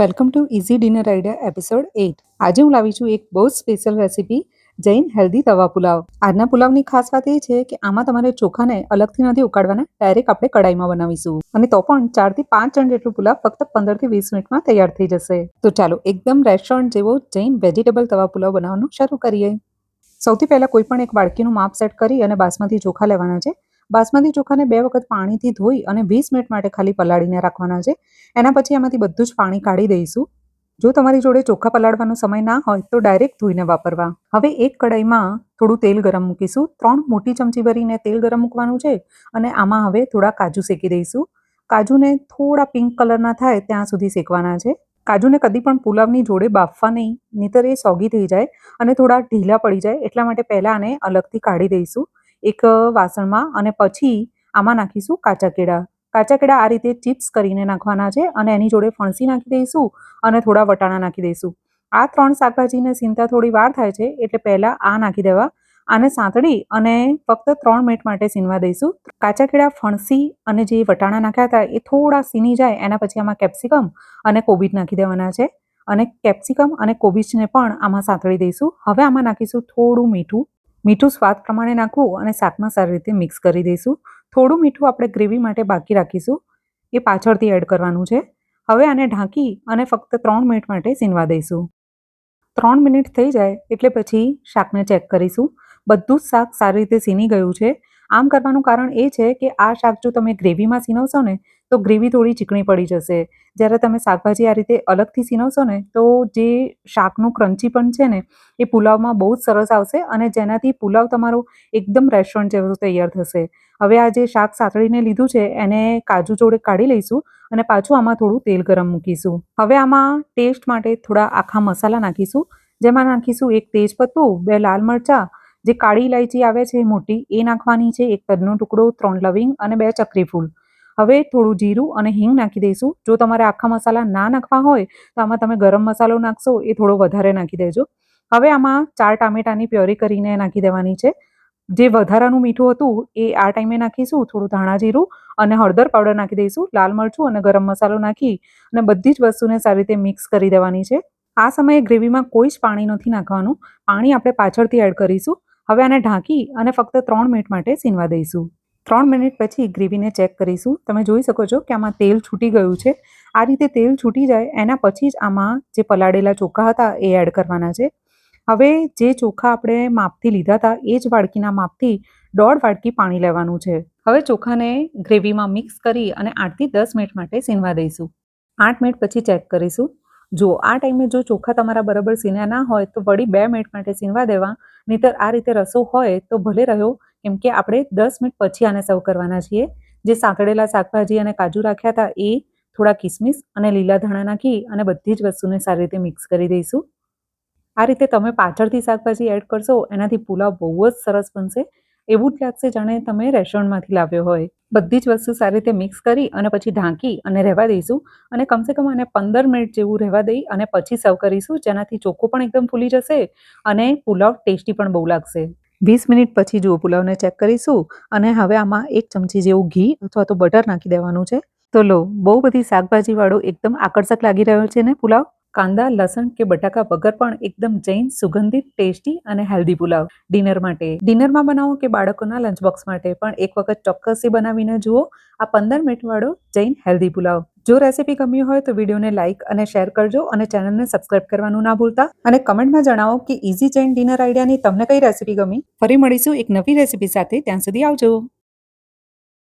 Welcome to easy dinner idea episode eight. આજે હું લાવી છું એક બહુ જ સ્પેશિયલ રેસીપી, જૈન હેલ્ધી તવા પુલાવ. આજના પુલાવની ખાસ વાત એ છે કે આમાં તમારે ચોખાને અલગથી નથી ઉકાળવાના, ડાયરેક્ટ આપણે કડાઈમાં બનાવીશું. અને તો પણ ચારથી પાંચ જણ જેટલું પુલાવ ફક્ત પંદરથી વીસ મિનિટમાં તૈયાર થઈ જશે. તો ચાલો એકદમ રેસ્ટોરન્ટ જેવો જૈન વેજીટેબલ તવા પુલાવ બનાવવાનું શરૂ કરીએ. સૌથી પહેલાં કોઈ પણ એક બાળકીનું માપ સેટ કરી અને બાસમતી ચોખા લેવાના છે. બાસમતી ચોખાને બે વખત પાણીથી ધોઈ અને વીસ મિનિટ માટે ખાલી પલાળીને રાખવાના છે. એના પછી એમાંથી બધું જ પાણી કાઢી દઈશું. જો તમારી જોડે ચોખા પલાળવાનો સમય ના હોય તો ડાયરેક્ટ ધોઈને વાપરવા. હવે એક કડાઈમાં થોડું તેલ ગરમ મૂકીશું. ત્રણ મોટી ચમચી ભરીને તેલ ગરમ મૂકવાનું છે અને આમાં હવે થોડા કાજુ શેકી દઈશું. કાજુને થોડા પિંક કલરના થાય ત્યાં સુધી શેકવાના છે. કાજુને કદી પણ પુલાવની જોડે બાફવા નહીં નહીતર એ સોગી થઈ જાય અને થોડા ઢીલા પડી જાય એટલા માટે પહેલાં આને અલગથી કાઢી દઈશું. એક વાસણમાં અને પછી આમાં નાખીશું કાચા કેળા કાચા કેળા આ રીતે ચિપ્સ કરીને નાખવાના છે અને એની જોડે ફણસી નાખી દઈશું અને થોડા વટાણા નાખી દઈશું. આ ત્રણ શાકભાજીને સીનતા થોડી વાર થાય છે એટલે પહેલાં આ નાખી દેવા. આને સાંતળી અને ફક્ત ત્રણ મિનિટ માટે સીનવા દઈશું. કાચા કેળા ફણસી અને જે વટાણા નાખ્યા હતા એ થોડા સીની જાય એના પછી આમાં કેપ્સિકમ અને કોબીજ નાખી દેવાના છે. અને કેપ્સિકમ અને કોબીજને પણ આમાં સાંતળી દઈશું. હવે આમાં નાખીશું થોડું મીઠું. મીઠું સ્વાદ પ્રમાણે નાખવું અને શાકમાં સારી રીતે મિક્સ કરી દઈશું. થોડું મીઠું આપણે ગ્રેવી માટે બાકી રાખીશું. એ પાછળથી એડ કરવાનું છે. હવે આને ઢાંકી અને ફક્ત ત્રણ મિનિટ માટે સીનવા દઈશું. ત્રણ મિનિટ થઈ જાય એટલે પછી શાકને ચેક કરીશું. બધું જ શાક સારી રીતે સીની ગયું છે. આમ કરવાનું કારણ એ છે કે આ શાક જો તમે ગ્રેવીમાં સીનવશો ને, તો ગ્રેવી થોડી ચીકણી પડી જશે. જ્યારે તમે શાકભાજી આ રીતે અલગથી સીનવશો ને, તો જે શાકનું ક્રન્ચી પણ છે ને, એ પુલાવમાં બહુ જ સરસ આવશે અને જેનાથી પુલાવ તમારો એકદમ રેસ્ટોરન્ટ જેવો તૈયાર થશે. હવે આ જે શાક સાતળીને લીધું છે, એને કાજુ જોડે કાઢી લઈશું અને પાછું આમાં થોડું તેલ ગરમ મૂકીશું. હવે આમાં ટેસ્ટ માટે થોડા આખા મસાલા નાખીશું, જેમાં નાખીશું એક તેજપત્તું, બે લાલ મરચાં જે કાળી ઇલાયચી આવે છે મોટી, એ નાખવાની છે એક તજનો ટુકડો, ત્રણ લવિંગ અને બે ચક્રી ફૂલ હવે થોડું જીરું અને હિંગ નાખી દઈશું. જો તમારે આખા મસાલા ના નાખવા હોય, તો આમાં તમે ગરમ મસાલો નાખશો, એ થોડો વધારે નાખી દેજો. હવે આમાં ચાર ટામેટાની પ્યોરી કરીને નાખી દેવાની છે. જે વધારાનું મીઠું હતું, એ આ ટાઈમે નાખીશું. થોડું ધાણા જીરું અને હળદર પાવડર નાખી દઈશું. લાલ મરચું અને ગરમ મસાલો નાખી અને બધી જ વસ્તુને સારી રીતે મિક્સ કરી દેવાની છે. આ સમયે ગ્રેવીમાં કોઈ જ પાણી નથી નાખવાનું. પાણી આપણે પાછળથી એડ કરીશું. હવે આને ઢાંકી અને ફક્ત ત્રણ મિનિટ માટે સીનવા દઈશું. ત્રણ મિનિટ પછી ગ્રેવીને ચેક કરીશું. તમે જોઈ શકો છો કે આમાં તેલ છૂટી ગયું છે. આ રીતે તેલ છૂટી જાય એના પછી જ આમાં જે પલાળેલા ચોખા હતા એ એડ કરવાના છે. હવે જે ચોખા આપણે માપથી લીધા હતા એ જ વાડકીના માપથી દોઢ વાડકી પાણી લેવાનું છે. હવે ચોખાને ગ્રેવીમાં મિક્સ કરી અને આઠથી દસ મિનિટ માટે સીનવા દઈશું. આઠ મિનિટ પછી ચેક કરીશું. જો આ ટાઈમે જો ચોખા તમારા બરાબર સીન્યા ના હોય તો વળી બે મિનિટ માટે સીનવા દેવા. નહીતર આ રીતે રસો હોય તો ભલે રહ્યો, કેમ કે આપણે દસ મિનિટ પછી આને સર્વ કરવાના છીએ. જે સાંકળેલા શાકભાજી અને કાજુ રાખ્યા હતા એ થોડા કિસમિસ અને લીલા ધાણા નાખી અને બધી જ વસ્તુને સારી રીતે મિક્સ કરી દઈશું. આ રીતે તમે પાછળથી શાકભાજી એડ કરશો, એનાથી પુલાવ બહુ જ સરસ બનશે. એવું જ લાગશે જાણે તમે રેસ્ટોરન્ટમાંથી લાવ્યો હોય. બધી જ વસ્તુ સારી રીતે મિક્સ કરી અને પછી ઢાંકી અને રહેવા દઈશું અને કમસે કમ આને પંદર મિનિટ જેવું રહેવા દઈ અને પછી સર્વ કરીશું, જેનાથી ચોખ્ખું પણ એકદમ ફૂલી જશે અને પુલાવ ટેસ્ટી પણ બહુ લાગશે. વીસ મિનિટ પછી જુઓ, પુલાવને ચેક કરીશું અને હવે આમાં એક ચમચી જેવું ઘી અથવા તો બટર નાખી દેવાનું છે. તો લો, બહુ બધી શાકભાજીવાળો એકદમ આકર્ષક લાગી રહ્યો છે ને પુલાવ? કાંદા, લસણ કે બટાકા વગર પણ એકદમ જૈન, સુગંધિત, ટેસ્ટી અને હેલ્ધી પુલાવ. ડિનર માટે. ડિનરમાં બનાવો કે બાળકોના લંચ બોક્સ માટે? પણ એક વખત ચોક્કસથી બનાવીને જુઓ. આ પંદર મિનિટવાળો જૈન હેલ્ધી પુલાવ. જો રેસીપી ગમી હોય તો વિડીયોને લાઇક અને શેર કરજો અને ચેનલને સબસ્ક્રાઇબ કરવાનું ના ભૂલતા. અને કમેન્ટમાં જણાવો કે ઇઝી જૈન ડિનર આઈડિયાની તમને કઈ રેસીપી ગમી? ફરી મળીશું એક નવી રેસીપી સાથે. ત્યાં સુધી આવજો.